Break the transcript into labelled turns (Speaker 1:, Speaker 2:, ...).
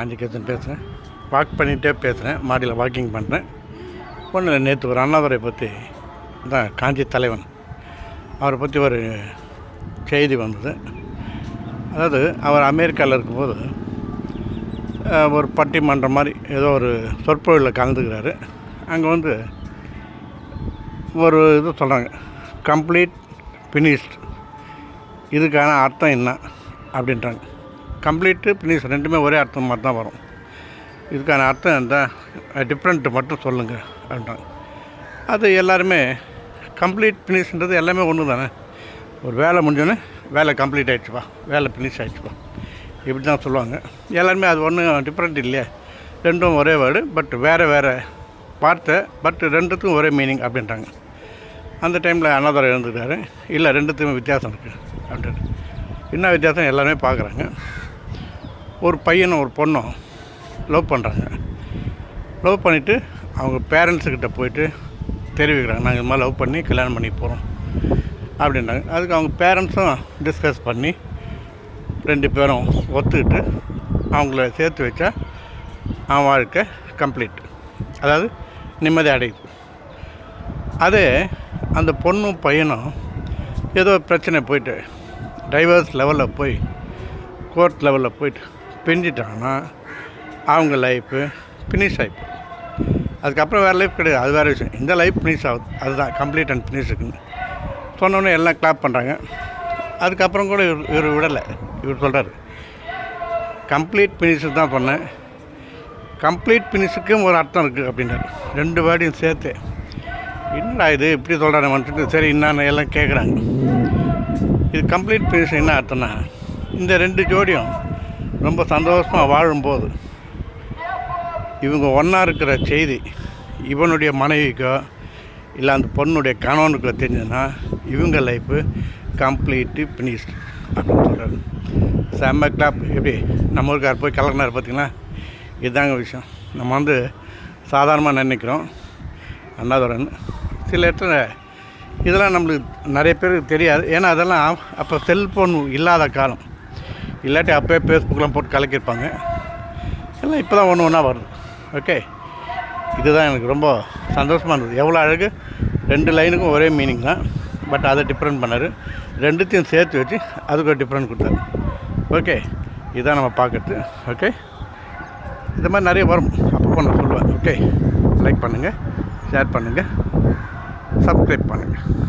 Speaker 1: காஞ்சிகேசன் பேசுகிறேன் வாக் பண்ணிகிட்டே பேசுகிறேன் மாடியில் வாக்கிங் பண்ணுறேன் ஒன்றும் இல்லை நேற்று ஒரு அண்ணாதுரை பற்றி தான் காஞ்சி தலைவன். அவரை பற்றி ஒரு செய்தி வந்தது. அதாவது அவர் அமெரிக்காவில் இருக்கும்போது ஒரு பட்டிமன்றம் மாதிரி ஏதோ ஒரு சொற்பொழிவில் கலந்துக்கிறாரு. அங்கே வந்து ஒரு இது சொல்கிறாங்க கம்ப்ளீட் ஃபினிஷ்ட் இதுக்கான அர்த்தம் என்ன? அப்படின்றாங்க. கம்ப்ளீட்டு ஃபினிஷ் ரெண்டுமே ஒரே அர்த்தம் மாதிரி தான் வரும். இதுக்கான அர்த்தம் எந்த டிஃப்ரெண்ட்டு மட்டும் சொல்லுங்கள் அப்படின்றாங்க. அது எல்லாருமே கம்ப்ளீட் ஃபினிஷ்ன்றது எல்லாமே ஒன்று தானே? ஒரு வேலை முடிஞ்சோன்னே வேலை கம்ப்ளீட் ஆகிடுச்சுப்பா வேலை ஃபினிஷ் ஆகிடுச்சுப்பா இப்படி தான் சொல்லுவாங்க. எல்லாருமே அது ஒன்றும் டிஃப்ரெண்ட் இல்லையே? ரெண்டும் ஒரே வேர்டு பட் வேறு வேறு வார்த்தை பட் ரெண்டுத்துக்கும் ஒரே மீனிங் அப்படின்றாங்க. அந்த டைமில் அண்ணாதரம் எழுந்துட்டாரு. இல்லை ரெண்டுத்துக்குமே வித்தியாசம் இருக்குது அப்படின்ட்டு என்ன வித்தியாசம்? எல்லாருமே பார்க்குறாங்க. ஒரு பையனும் ஒரு பொண்ணும் லவ் பண்ணுறாங்க லவ் பண்ணிவிட்டு அவங்க பேரண்ட்ஸுக்கிட்ட போயிட்டு தெரிவிக்கிறாங்க. நாங்கள் இது மாதிரி லவ் பண்ணி கல்யாணம் பண்ணி போகிறோம் அப்படின்றாங்க. அதுக்கு அவங்க பேரண்ட்ஸும் டிஸ்கஸ் பண்ணி ரெண்டு பேரும் ஒத்துக்கிட்டு அவங்கள சேர்த்து வச்சா அவன் வாழ்க்கை கம்ப்ளீட் அதாவது நிம்மதி அடையுது. அதே அந்த பொண்ணும் பையனும் ஏதோ பிரச்சனை போயிட்டு டைவர்ஸ் லெவலில் போய் கோர்ட் லெவலில் போயிட்டு பிரிஞ்சிட்டாங்கன்னா அவங்க லைஃப்பு ஃபினிஷ் ஆகிப்போம் அதுக்கப்புறம் வேறு லைஃப் கிடையாது. அது வேறு விஷயம். இந்த லைஃப் ஃபினிஷ் ஆகுது. அதுதான் கம்ப்ளீட் அண்ட் ஃபினிஷ் இருக்குன்னு. சொன்னோன்னே எல்லாம் கிளாப் பண்ணுறாங்க அதுக்கப்புறம் கூட இவர் இவர் விடலை. இவர் சொல்கிறார் கம்ப்ளீட் ஃபினிஷு தான் பண்ணேன். கம்ப்ளீட் ஃபினிஷுக்கும் ஒரு அர்த்தம் இருக்குது அப்படின்னாரு ரெண்டு வேர்டையும் சேர்த்து என்னடா இது இப்படி சொல்கிறாரு வந்துட்டு சரி என்னென்ன எல்லாம் கேட்குறாங்க இது கம்ப்ளீட் ஃபினிஷ் என்ன அர்த்தம்னா இந்த ரெண்டு ஜோடியும் ரொம்ப சந்தோஷமாக வாழும்போது இவங்க ஒன்றா இருக்கிற செய்தி இவனுடைய மனைவிக்கோ இல்லை அந்த பொண்ணுடைய கணவனுக்கோ தெரிஞ்சதுன்னா இவங்க லைஃப்பு கம்ப்ளீட்டு ஃபினிஷ்டு அப்படின்னு சொல்கிறாரு செம்ம கிளாப் எப்படி? நம்ம ஊருக்கார் போய் கலக்கினார் பார்த்திங்கன்னா இதுதாங்க விஷயம். நம்ம வந்து சாதாரணமாக நினைக்கிறோம். அண்ணாதுரன் சில இடத்துல இதெல்லாம் நம்மளுக்கு நிறைய பேருக்கு தெரியாது. ஏன்னா அதெல்லாம் அப்போ செல்ஃபோன் இல்லாத காலம். இல்லாட்டி அப்போயே ஃபேஸ்புக்கெலாம் போட்டு கலக்கியிருப்பாங்க. எல்லாம் இப்போ தான் ஒன்று ஒன்றா வருது. ஓகே இதுதான் எனக்கு ரொம்ப சந்தோஷமாக இருந்தது. எவ்வளோ அழகு. ரெண்டு லைனுக்கும் ஒரே மீனிங் தான். பட் அதை டிஃப்ரெண்ட் பண்ணார். ரெண்டுத்தையும் சேர்த்து வச்சு அதுக்கு ஒரு டிஃப்ரெண்ட் கொடுத்தாரு. ஓகே இதான் நம்ம பார்க்குறது. ஓகே இந்த மாதிரி நிறைய வரும். அப்பப்போ நான் சொல்லுவேன். ஓகே லைக் பண்ணுங்கள் ஷேர் பண்ணுங்கள் சப்ஸ்கிரைப் பண்ணுங்கள்